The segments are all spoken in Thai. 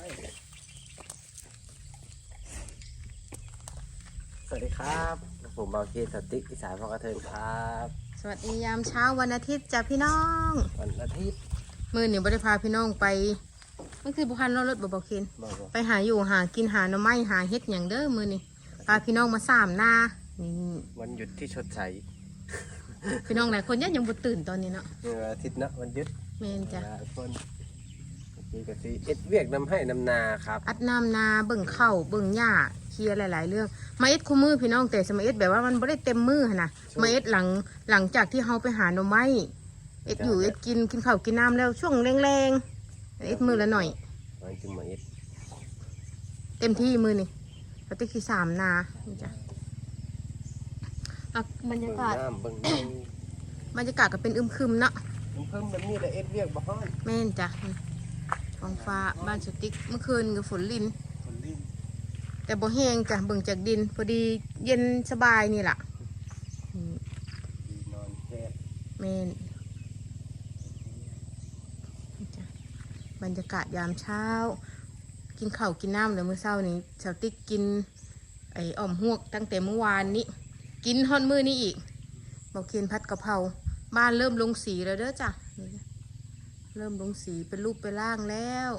สวัสดีครับผมเบาเกสติกอีสานพอกระเทินครับ สวัสดียามเช้าวันอาทิตย์จ้ะพี่น้อง วันอาทิตย์มือหนึ่งบริพาพี่น้องไปมันคือบุคันรถบ่บอกเคนบอกว่าไปหาอยู่หากินหาหน่อไม้หาเฮ็ดอย่างเด้อมือนี่พาพี่น้องมาสามนานี่วันหยุดที่ชดใช้พี่น้องหลายคนยังยังบ่ตื่นตอนนี้เนาะเมื่ออาทิตย์นะวันหยุดแม่นจ้ะ หลายคน นี่ก็สิเอ็ดเวียกนำให้นำนาครับ อัดน้ำนาเบิ่งเข้าวเบิ่งหญ้าเคลียร์หลาย ๆ เรื่อง มาเอ็ดคู่มือพี่น้องแต่สมัยเอ็ดแบบว่ามันบ่ได้เต็มมือหั่นน่ะมาเอ็ดหลังหลังจากที่เฮาไปหาหน่อไม้เอ็ดอยู่เอ็ดกินกินข้าวกินน้ำแล้วช่วงแรงๆเอ็ดมือละหน่อยวันจึงมาเอ็ดเต็มที่มือนี่ปฏิคือสามนานี่จ้ะอะบรรเบิ่ยางกาศน้ำเบิ่งน้บรรยากาศก็เป็นอึมครึมเนาะำเพิ่มแบบนี้แหละเอ็ดเวียกบ่ฮ้อน แม่นจ้ะ ท้องฟ้าบ้านสติ๊กเมื่อคืนกับฝนลินคนลิ้นแต่บ่แห้งจ้ะเบิ่งจากดิน พอดีเย็นสบายนี่ล่ะอืมดีนอนแค่แม่นนี่จ้ะบรรยากาศยามเช้า กินข้าวกินน้ำเลยมื้อเช้านี้สาวติ๊กกินไอ้อ่อมหวกตั้งแต่เมื่อวานนี้ กินฮอนมือนี้อีกบอกเคียนพัดกะเพราบ้านเริ่มลงสีแล้วเด้อจ้ะนี่จ้ะ เริ่มลงสีเป็นรูปเป็นร่างแล้ว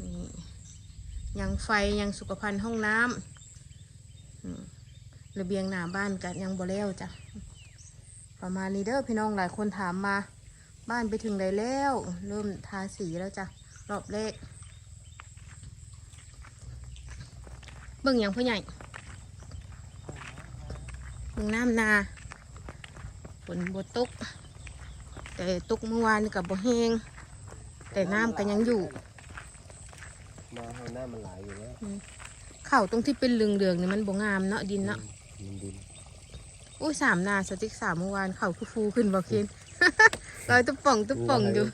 นี่ยังไฟยังสุขภัณฑ์ห้องน้ำระเบียงหน้าบ้านกันยังบ่แล้วจ้ะประมาณนี้เด้อพี่น้องหลายคนถามมา บ้านไปถึงไหนแล้ว เริ่มทาสีแล้วจ้ะรอบแรกเบิ่งอย่างพ่อใหญ่เมืองน้ำนาฝนบตก แต่ตกเมื่อวานนี่กับบ่แห้งแต่น้ำก็ยังอยู่ มาเฮาหน้ามันหลายอยู่แล้วเข่าตรงที่เป็นเหลืองๆนี่มันบ่งามเนาะดินเนาะมันดินอุ้ยสามนาสติ๊กสามเมื่อวานเข่าคือฟูขึ้นบ่เคนลอยตุ๊บป่องตุ๊บป่องอยู่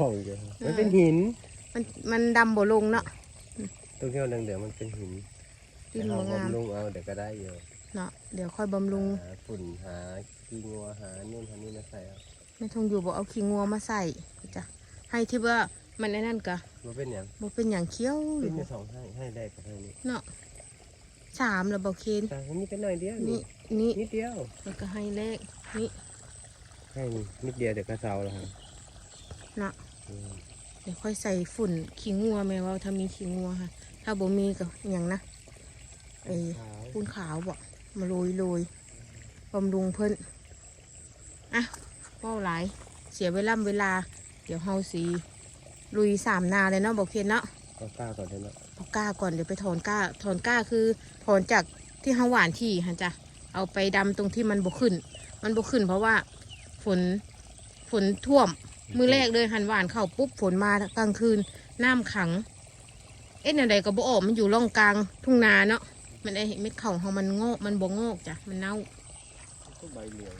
ป่องอยู่มันเป็นหิน มันมันดำบ่ลงเนาะตรงที่มันเหลืองๆมันเป็นหินดินแต่บ่เรางามบำรุงเอาเดี๋ยวก็ได้อยู่เนาะเดี๋ยวค่อยบำรุงหาฝุ่นหาขี้งัวหานู่นหานี่มาใส่เอา ไม่ทงอยู่บ่เอาขี้งัวมาใส่จ้ะให้ที่ว่ามันไอ้นั่นกะมันเป็นอย่างบ่เป็นอย่างเคี้ยวเป็นอยู่สองให้ให้ได้กับให้นี่เนาะสามแล้วบ่เคนแต่อันนี้เป็นหน่อยเดียวนี่นี่นี่นิดเดียวแล้วก็ให้เลขนี่ให้นี่นิดเดียวเดี๋ยวก็เซาแล้วครับนะอืมเดี๋ยวค่อยใส่ฝุ่นขี้งัวแม่ว่าถ้ามีขี้งัวค่ะ ถ้าบ่มีก็อย่างนะไอ้ขาวปูนขาวบ่มาโรยโรยบำรุงเพิ่นอะ เป้าหลาย เสียเวลาเวลา เดี๋ยวเฮาสีลุยสามนาเลยเนาะบอกเคนเนาะก็กล้าก่อนเลยเนาะเอาก้าก่อนเดี๋ยวไปถอนก้าถอนก้าคือถอนจากที่เฮาหวานที่ฮะจ้ะเอาไปดำตรงที่มันบ่ขึ้น มันบ่ขึ้นเพราะว่าฝนฝนท่วม มือแรกเลยหันหวานเข้าปุ๊บฝนมากลางคืนน้ำขัง เอ็ดอะไรก็บ่ออกมันอยู่ร่องกลางทุ่งนาเนาะมันไอเม็ดเข่าของมันงอกมันบ่งอกจ้ะมันเน่า ก็ใบเหลือง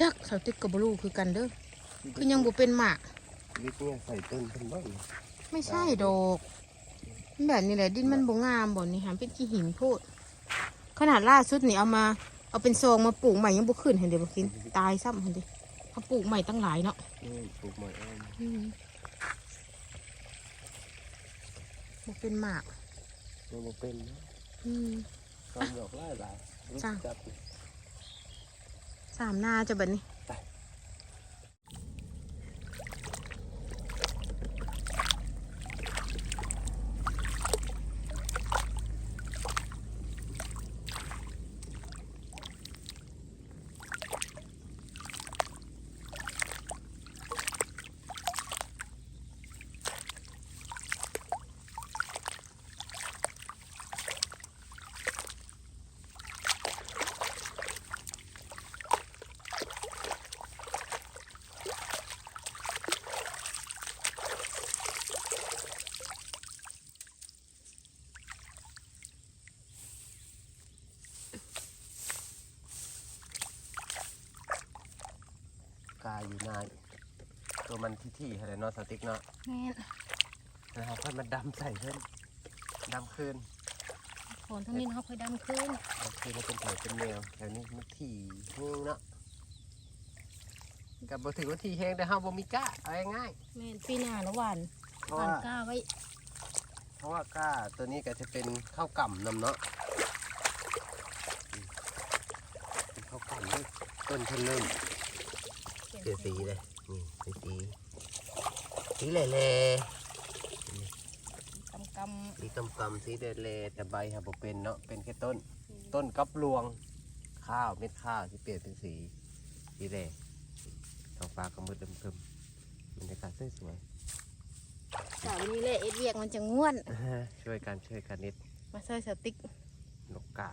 จักเสาติดกับบ่รู้คือกันเด้อคือยังบ่เป็นหมากวิกเนี่ยใส่ต้นเป็นบ้างไม่ใช่ดอกมันแบบนี้แหละดินมันบ่งามบ่นี่หามเป็นขี้หินโพดขนาดล่าสุดนี่เอามาเอาเป็นซองมาปลูกใหม่ยังบ่ขึ้นเห็นเดี๋ยวบ่กินตายซ้ำเห็นดิเขาปลูกใหม่ตั้งหลายเนาะนี่ปลูกหมอยอ้อมอืมบ่เป็นหมากมันบ่เป็นนะอืมก็ดอกไล่หลายจ้ะจับ สามหน้าจะแบบนี้ อยู่นานตัวมันที่ที่อะไรเนาะสติ๊กเนาะแม่นนะครับเพื่อนมันดำใส่เพื่อนดำคืนถอนทั้งนี้เขาค่อยดำขึ้นดำคืนมันเป็นแถวเป็นแนวแถวนี้มันที่แห้งเนาะกับบถือว่าที่แห้งแต่ห้าบ่มีก้าเอาง่ายแม่นปีหน้าละหวานๆเพราะหวานว่ากล้าไว้ เพราะว่าก้าตัวนี้ก็จะเป็นข้าวกล่ำนำเนาะอืมเป็นข้าวกล่ำด้วยต้นเพิ่นเริ่มเสียสีเลยนี่เป็นสีสีแหล่กำกๆสีกำกำๆสีแหล่ๆแต่ใบฮะบ่เป็นเนาะเป็นแค่ต้น ต้นกับรวง ข้าวเม็ดข้าวที่เปลี่ยนเป็นสีสีแดงท้องฟ้าก็มืดเดิมๆบรรยากาศสวยำสาวนี้แหละเอ็ดเวียกมันจะง่วนๆช่วยกันช่วยกันนิดมาใส่สติ๊กนกกา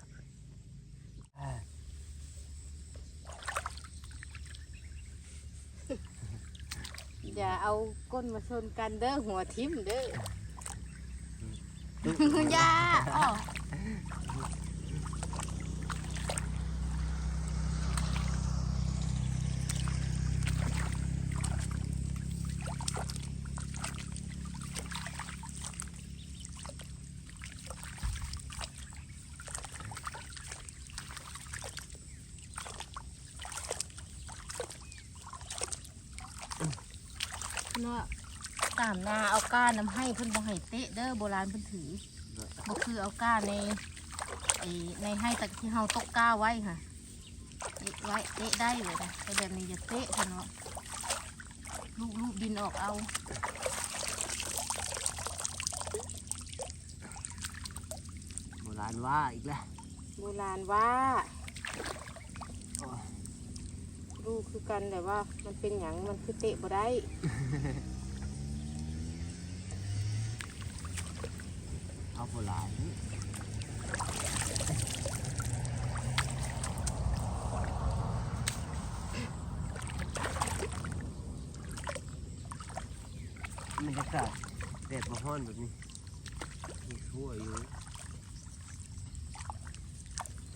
อย่าเอาก้นมาชนกันเด้อหัวทิ่มเด้อ อย่าอ้อ เนาะตามนาเอาก้านน้ำให้เพิ่นบ่ให้เตะเด้อโบราณเพิ่นถือบ่คือเอาก้านในไอ้ในให้ตะที่เฮาตกก้าไว้ค่ะเตะไว้เตะได้เลยนะแต่แบบนี้จะเตะค่ะเนาะลูกลูกดินออกเอาโบราณว่าอีกแล้วโบราณว่า ลูกคือกันแต่ว่ามันเป็นหยังมันคือเตะบ่ได้เอาโบราณบรรยากาศแดดมาฮ้อนแบบนี้มีทั่วอยู่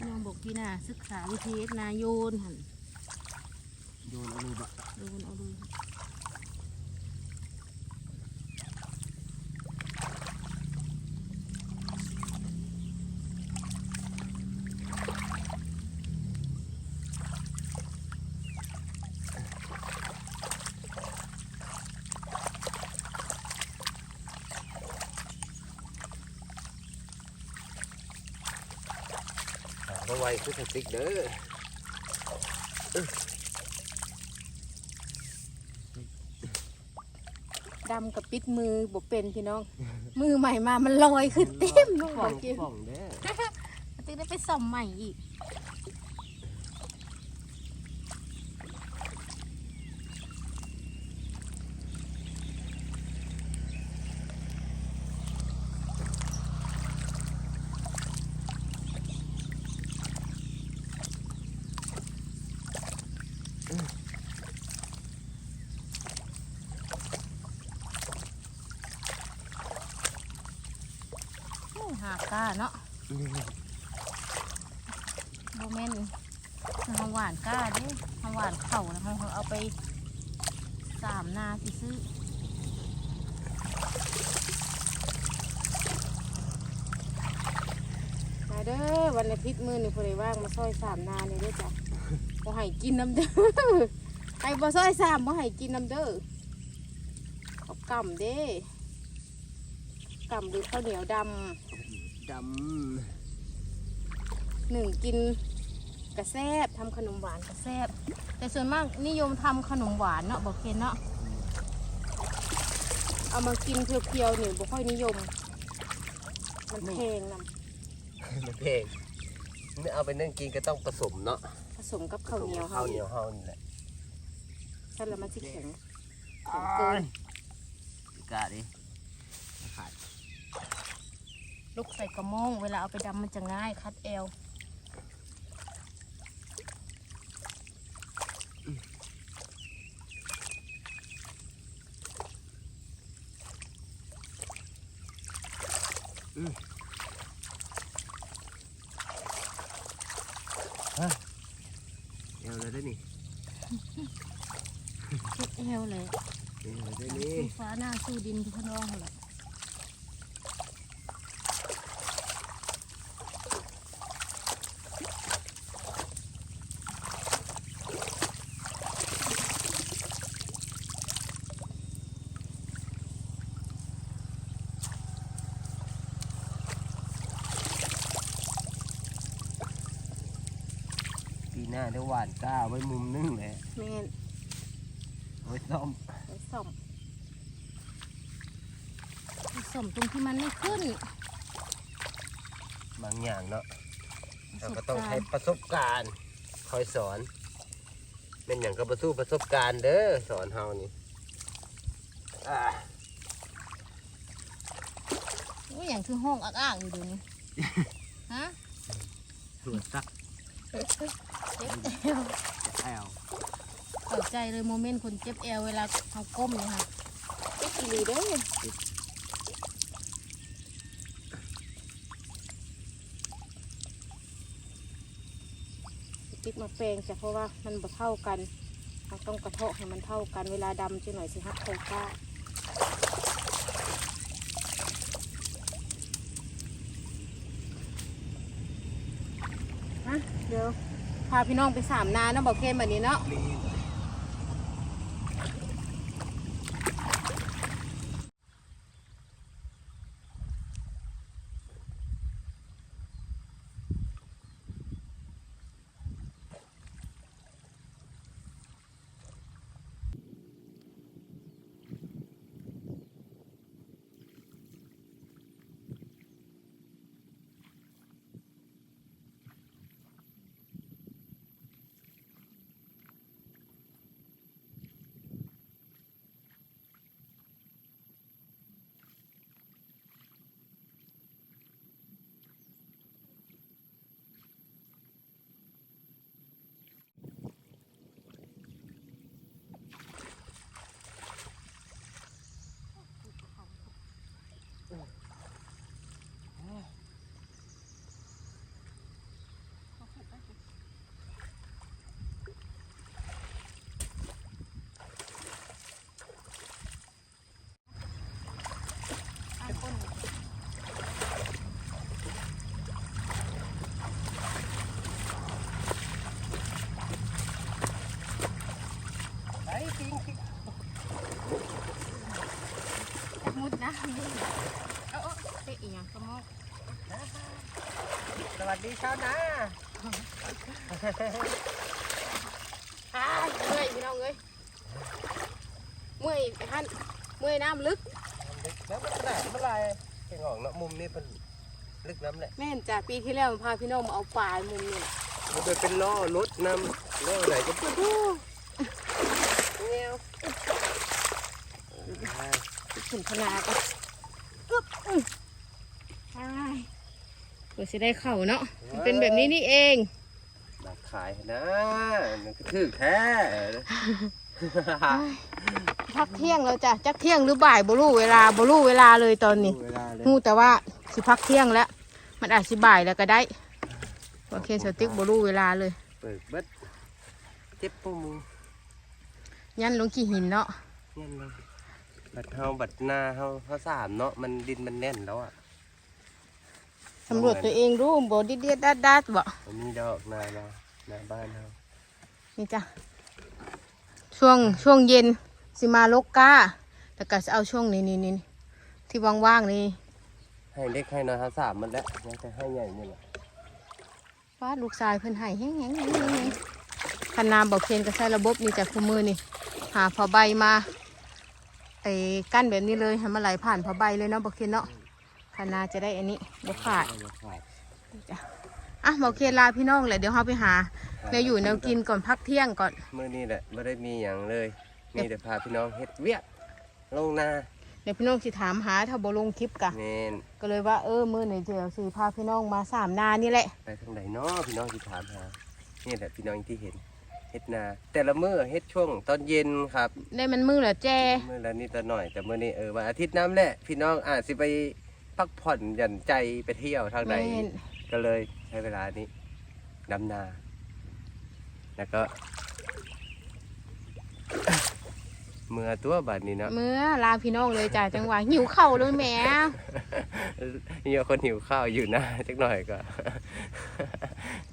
น้องบอกพี่นาศึกษาวิธีเฮ็ดนาโยนหั่น โยนเอาเลยบะโยนเอาเลยเอาไว้คือสติ๊กเด้อ ดำกับปิดมือบ่เป็นพี่น้อง มือใหม่มามันลอยขึ้นเต็มลูกบอกกินป่องเด้อตึกได้ไปซ่อมใหม่อีก โอ้หาก้าเนาะโมเมนทำหวานก้าเด้ทำหวานเข่าแล้วเขาเอาไปสามนาสิซื้อมาเด้อวันอาทิตย์มื้อนี่พอดีว่างมาซอยสามนาเนี่ยด้อจ้ะบ่ให้กินน้ำเด้อใครบ่ซอยสามบ่ให้กินน้ำเด้อเอากำเด้กำหรือข้าวเหนียวดำ ดหนึ่งกินกระแซบทำขนมหวานกระแซบแต่ส่วนมากนิยมทำขนมหวานเนาะบอกเคนเนาะเอามากินเพียวๆเนี่ยบ่ค่อยนิยม มันแพงนำมันเพลงนี่เอาไปนึ่งกินก็ต้องผสมเนาะำผสมกับข้าวเหนียวข้าวเหนียวเฮานี่แหละใช่แล้วมันจะแข็งโอ้ยกาดิขาด ลูกใส่กระมงเวลาเอาไปดำมันจะง่ายคัดเอวเอวเลยได้นี่เอวเลยเอวเลยได้นี่สู้ฟ้าหน้าสู้ดินทุกน้องเลย เปีหน้าได้หวานก้าไว้มุมนึงเลยแม่นไว้ซ่อมไปส่มไปส่มตรงที่มันไม่ขึ้นบางอย่างเนาะประเราสบก็ต้องการใช้ณ์ประสบการณ์คอยสอนเป็นอย่างก็ประสู้ประสบการณ์เด้อสอนเฮานี่อ่าอุ้ยอย่างคือห้องอ้างๆอยู่เดี๋ยวนี้ฮะส่วนซักเจ็บเอว แอลเข้าใจเลยโมเมนต์คนเจ็บเอวเวลาเขาก้มเนี่ยค่ะเจ็บอีหลีเด้อติ๊กมาแปลงจ้ะเพราะว่ามันบ่เท่ากันเราต้องกระเทาะให้มันเท่ากันเวลาดำจังหน่อยสิฮักโคก้า เดี๋ยวพาพี่น้องไปสามนาเนาะบอกเคนแบบนี้เนาะ ไอ้จริง มุดนะเอาเอาเตะอีกอย่างกระมอก ส วัสดีชาวนาอ้ายเมื่อยพี่น้องเอ้ยเมื่อยไอ้ท่านเมื่อยน้ำลึก แล้วมันขนาดเมื่อไรเก่งออกเนาะมุมนี้เป็นลึกน้ำแหละแม่นจ้ะปีที่แล้วพาพี่น้องมาเอาปลามุมนี่แหละมันจะเป็นล้อรถนำล้อไหนก็ปุ๊บเงี้ยวถึงขนาดก็อึ๊บอึ๊บอ้าย เพื่อจะได้เข่าเนาะมันเป็นแบบนี้นี่เองมาขายนะมันก็ถือแค่พักเที่ยงแล้วจ้ะจักเที่ยงหรือบ่ายบรูเวลาบรูเวลาเลยตอนนี้เวลาเลยฮู้แต่ว่าสิพักเที่ยงแล้ว มันอาจสิบ่ายแล้วก็ได้โอเคสติ๊กบรูเวลาเลยเปิดเบัดเจ็บปูมือยันลงกี่หินเนาะเงี้ยเลยบัดเฮาบัดหน้าเฮาเฮาสามเนาะมันดินมันแน่นแล้วอะ สำรวจตัวเองรู้บ่ดิดเดียดดัดดัดบ่มันมีดอกนาเราหน้าบ้านเฮานี่จ้ะช่วงช่วงเย็นสิมาลกกาแล้วก็จะเอาช่วงนี้นี่นี่ที่ว่างๆนี่ให้เล็กให้น้อยเฮาสามมันแล้วยังจะให้ใหญ่นี่แหละฟาดลูกชายเพิ่นให้แห้งแห้งแห้งแห้งคันนามบอกเคนก็ใช้ระบบนี่จากคู่มือนี่ หาพอใบมาไอ้กั้นแบบนี้เลยให้มันไหลผ่านพอใบเลยเนาะบอกเคนเนาะ คันนาจะได้อันนี้บ่ขาดเอามาขายจ้ะอะบอกเคนลาพี่น้องแหละเดี๋ยวเราไปหาแนวอยู่แนวกินก่อนพักเที่ยงก่อนมื้อนี้แหละไม่ได้มีอย่างเลยมีแต่พาพี่น้องเฮ็ดเวียกลงนาเดี๋ยวพี่น้องสิถามหาถ้าบ่ลงคลิปกะแมนก็เลยว่าเออมื้อไหนเดี๋ยวสิพาพี่น้องมาสามนานี่แหละไปทางไหนเนาะพี่น้องที่ถามหานี่แหละพี่น้องที่เห็นเฮ็ดนาแต่ละมื้อเฮ็ดช่วงตอนเย็นครับได้มันมื้อละแจ้มื้อละนิดละหน่อยแต่มื้อนี้เออวันอาทิตย์น้ำแหละพี่น้องอาจสิไป พักผ่อนหย่อนใจไปเที่ยวทางไหนแม่น ก็เลยใช้เวลานี้ดำนา แล้วก็ เมื่อตัวบัดนี้เนาะเมื่อลาพี่น้องเลยจ้ะจังหวะหิวเข่าวเลยแหมมีคนหิวข้าวอยู่นะจักหน่อยก็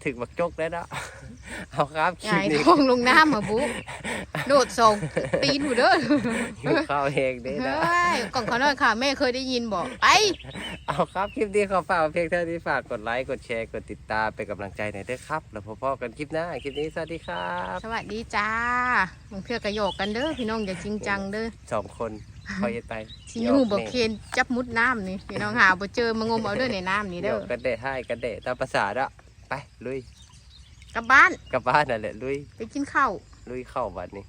ถึกบักจกได้แล้วเอาครับคหลิปงายนี้ท้องลงน้ำมาบุ๊โดดส่งตีนหูเด้อหิวข้าวเองได้เฮ้นะ ยกล่องขอน้อยค่ะ แม่เคยได้ยินบอกไปเอาครับ คลิปนี้ขอฝากไว้เพียงเท่านี้ฝากกดไลค์ กดแชร์ กดติดตามเป็นกำลังใจหน่อยด้วยครับ แล้วพบกันคลิปหน้า คลิปนี้สวัสดีครับสวัสดีจ้ามึงเพื่อกระโยกกันเด้อพี่น้องอย่าจริงจังเด้อสองคนคอยไปที่ยูบอกเคนจับมุดน้ำนี่พี่น้องหาบ่เจอมางมเอาเด้อในน้ำนี่เดี๋เด้ยวอกันเดะให้กันเดะตามภาษาละไปลุยกลับบ้านกลับบ้านนั่นแหละลุยไปกินข้าวลุยเข้าบัดนี้